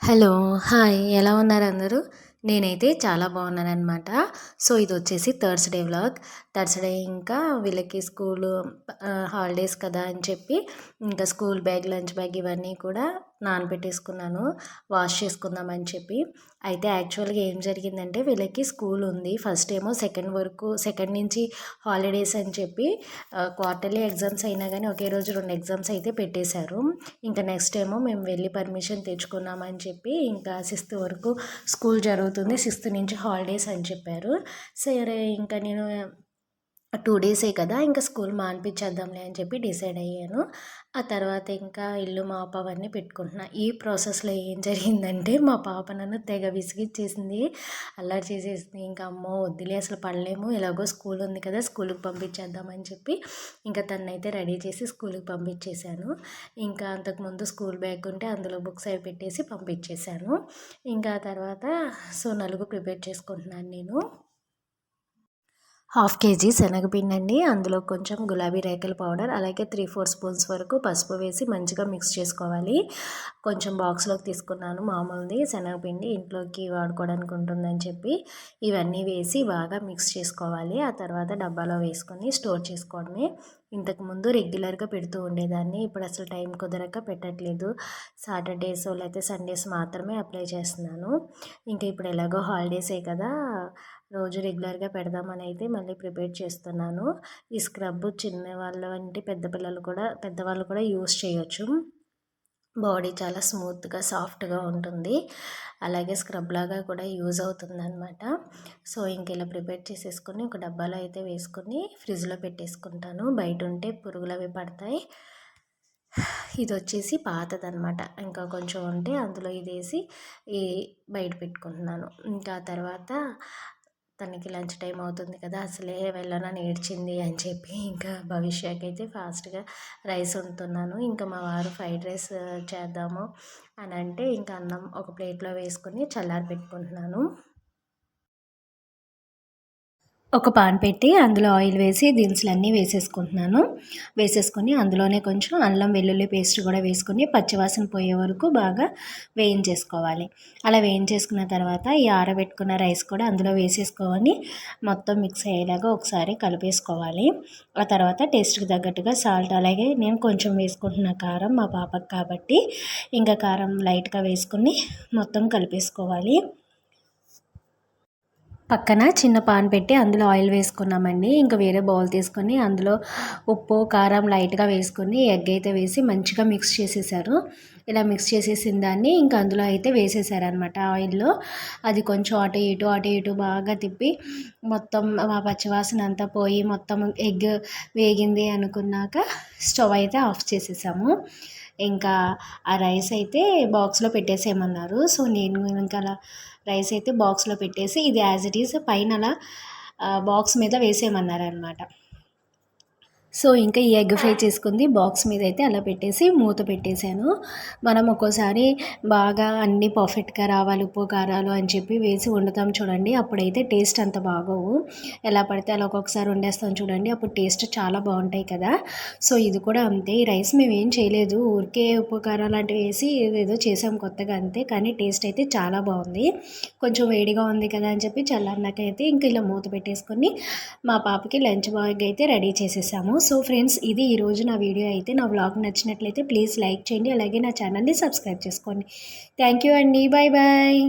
Hello hi. ఎలా ఉన్నారు అందరూ? నేనైతే చాలా బాగున్నాను అనమాట సో ఇది వచ్చేసి థర్స్డే వ్లాగ్. థర్స్డే ఇంకా వీళ్ళకి స్కూలు హాలిడేస్ కదా అని చెప్పి ఇంకా స్కూల్ బ్యాగ్ లంచ్ బ్యాగ్ ఇవన్నీ కూడా నానబెట్టేసుకున్నాను. వాష్ చేసుకుందామని చెప్పి. అయితే యాక్చువల్గా ఏం జరిగిందంటే వీళ్ళకి స్కూల్ ఉంది. ఫస్ట్ ఏమో సెకండ్ వరకు సెకండ్ నుంచి హాలిడేస్ అని చెప్పి క్వార్టర్లీ ఎగ్జామ్స్ అయినా కానీ ఒకే రోజు రెండు ఎగ్జామ్స్ అయితే పెట్టేశారు. ఇంకా నెక్స్ట్ ఏమో మేము వెళ్ళి పర్మిషన్ తెచ్చుకున్నామని చెప్పి ఇంకా సిక్స్త్ వరకు స్కూల్ జరుగుతుంది. సిక్స్త్ నుంచి హాలిడేస్ అని చెప్పారు. సరే ఇంకా నేను టూ డేసే కదా ఇంకా స్కూల్ మానిపించేద్దాంలే అని చెప్పి డిసైడ్ అయ్యాను. ఆ తర్వాత ఇంకా ఇల్లు మా అవన్నీ పెట్టుకుంటున్నా. ఈ ప్రాసెస్లో ఏం జరిగిందంటే మా పాప నన్ను తెగ విసిగిచ్చేసింది అల్లరి చేసేసింది. ఇంకా అమ్మో వద్దులే అసలు పడలేము ఎలాగో స్కూల్ ఉంది కదా స్కూల్కి పంపించేద్దామని చెప్పి ఇంకా తనైతే రెడీ చేసి స్కూల్కి పంపించేశాను. ఇంకా అంతకుముందు స్కూల్ బ్యాగ్ ఉంటే అందులో బుక్స్ అవి పెట్టేసి పంపించేశాను. ఇంకా తర్వాత సో నలుగు ప్రిపేర్ చేసుకుంటున్నాను నేను. హాఫ్ కేజీ శనగపిండి అండి అందులో కొంచెం గులాబీ రేకల పౌడర్ అలాగే త్రీ ఫోర్ స్పూన్స్ వరకు పసుపు వేసి మంచిగా మిక్స్ చేసుకోవాలి. కొంచెం బాక్స్లోకి తీసుకున్నాను మామూలుది. శనగపిండి ఇంట్లోకి వాడుకోవడానికి ఉంటుందని చెప్పి ఇవన్నీ వేసి బాగా మిక్స్ చేసుకోవాలి. ఆ తర్వాత డబ్బాలో వేసుకొని స్టోర్ చేసుకోవడమే. ఇంతకుముందు రెగ్యులర్గా పెడుతూ ఉండేదాన్ని. ఇప్పుడు అసలు టైం కుదరక పెట్టట్లేదు. సాటర్డేస్ లేకపోతే సండేస్ మాత్రమే అప్లై చేస్తున్నాను. ఇంకా ఇప్పుడు ఎలాగో హాలిడేసే కదా. రోజు రెగ్యులర్గా పెడదామని అయితే మళ్ళీ ప్రిపేర్ చేస్తున్నాను. ఈ స్క్రబ్ చిన్న వాళ్ళ వంటి పెద్ద పిల్లలు కూడా పెద్దవాళ్ళు కూడా యూస్ చేయొచ్చు. బాడీ చాలా స్మూత్గా సాఫ్ట్గా ఉంటుంది. అలాగే స్క్రబ్ లాగా కూడా యూజ్ అవుతుంది అనమాట సో ఇంక ఇలా ప్రిపేర్ చేసేసుకొని ఒక డబ్బాలో అయితే వేసుకొని ఫ్రిడ్జ్లో పెట్టేసుకుంటాను. బయట ఉంటే పురుగులు అవి పడతాయి. ఇది వచ్చేసి పాతదనమాట ఇంకా కొంచెం ఉంటే అందులో ఇది వేసి ఈ బయట పెట్టుకుంటున్నాను. ఇంకా తర్వాత తనకి లంచ్ టైం అవుతుంది కదా అసలే వెళ్ళనని ఏడ్చింది అని చెప్పి ఇంకా భవిష్యకైతే అయితే ఫాస్ట్గా రైస్ వండుతున్నాను. ఇంకా మా వారు ఫ్రైడ్ రైస్ చేద్దాము అని అంటే ఇంకా అన్నం ఒక ప్లేట్లో వేసుకొని చల్లారి పెట్టుకుంటున్నాను. ఒక పాన్ పెట్టి అందులో ఆయిల్ వేసి దినుసులన్నీ వేసేసుకుంటున్నాను. వేసేసుకొని అందులోనే కొంచెం అల్లం వెల్లుల్లి పేస్ట్ కూడా వేసుకొని పచ్చివాసన పోయే వరకు బాగా వేయించేసుకోవాలి. అలా వేయించేసుకున్న తర్వాత ఈ ఆరబెట్టుకున్న రైస్ కూడా అందులో వేసేసుకోవాలి మొత్తం మిక్స్ అయ్యేలాగా ఒకసారి కలిపేసుకోవాలి. ఆ తర్వాత టేస్ట్కి తగ్గట్టుగా సాల్ట్ అలాగే నేను కొంచెం వేసుకుంటున్న కారం మా పాపకు కాబట్టి ఇంకా కారం లైట్గా వేసుకుని మొత్తం కలిపేసుకోవాలి. పక్కన చిన్న పాన్ పెట్టి అందులో ఆయిల్ వేసుకున్నామండి. ఇంకా వేరే బౌల్ తీసుకొని అందులో ఉప్పు కారం లైట్గా వేసుకొని ఎగ్ అయితే వేసి మంచిగా మిక్స్ చేసేసారు. ఇలా మిక్స్ చేసేసిన దాన్ని ఇంకా అందులో అయితే వేసేసారనమాట ఆయిల్లో. అది కొంచెం అటు ఇటు అటు ఇటు బాగా తిప్పి మొత్తం మా పచ్చివాసన అంతా పోయి మొత్తం ఎగ్ వేగింది అనుకున్నాక స్టవ్ అయితే ఆఫ్ చేసేసాము. ఇంకా ఆ రైస్ అయితే బాక్స్లో పెట్టేసేయమన్నారు. సో నేను ఇంకా అలా రైస్ అయితే బాక్స్లో పెట్టేసి ఇది యాజ్ ఇట్ ఈస్ పైన అలా బాక్స్ మీద వేసేయమన్నారనమాట సో ఇంకా ఈ ఎగ్ ఫ్రై చేసుకుంది. బాక్స్ మీద అయితే అలా పెట్టేసి మూత పెట్టేశాను. మనం ఒక్కోసారి బాగా అన్నీ పర్ఫెక్ట్గా రావాలి ఉప్పు కారాలు అని చెప్పి వేసి వండుతాం చూడండి. అప్పుడైతే టేస్ట్ అంత బాగోవు. ఎలా పడితే అలా ఒక్కొక్కసారి వండేస్తాం చూడండి. అప్పుడు టేస్ట్ చాలా బాగుంటాయి కదా. సో ఇది కూడా అంతే. ఈ రైస్ మేము ఏం చేయలేదు. ఊరికే ఉప్పు కారం లాంటివి వేసి ఏదో చేసాం కొత్తగా అంతే. కానీ టేస్ట్ అయితే చాలా బాగుంది. కొంచెం వేడిగా ఉంది కదా అని చెప్పి చల్లన్నాకైతే ఇంక ఇలా మూత పెట్టేసుకొని మా పాపకి లంచ్ బాగ్ అయితే రెడీ చేసేసాము. సో ఫ్రెండ్స్ ఇది ఈరోజు నా వీడియో అయితే. నా వ్లాగ్ నచ్చినట్లయితే ప్లీజ్ లైక్ చేయండి. అలాగే నా ఛానల్ని సబ్స్క్రైబ్ చేసుకోండి. థ్యాంక్ యూ అండి. Bye bye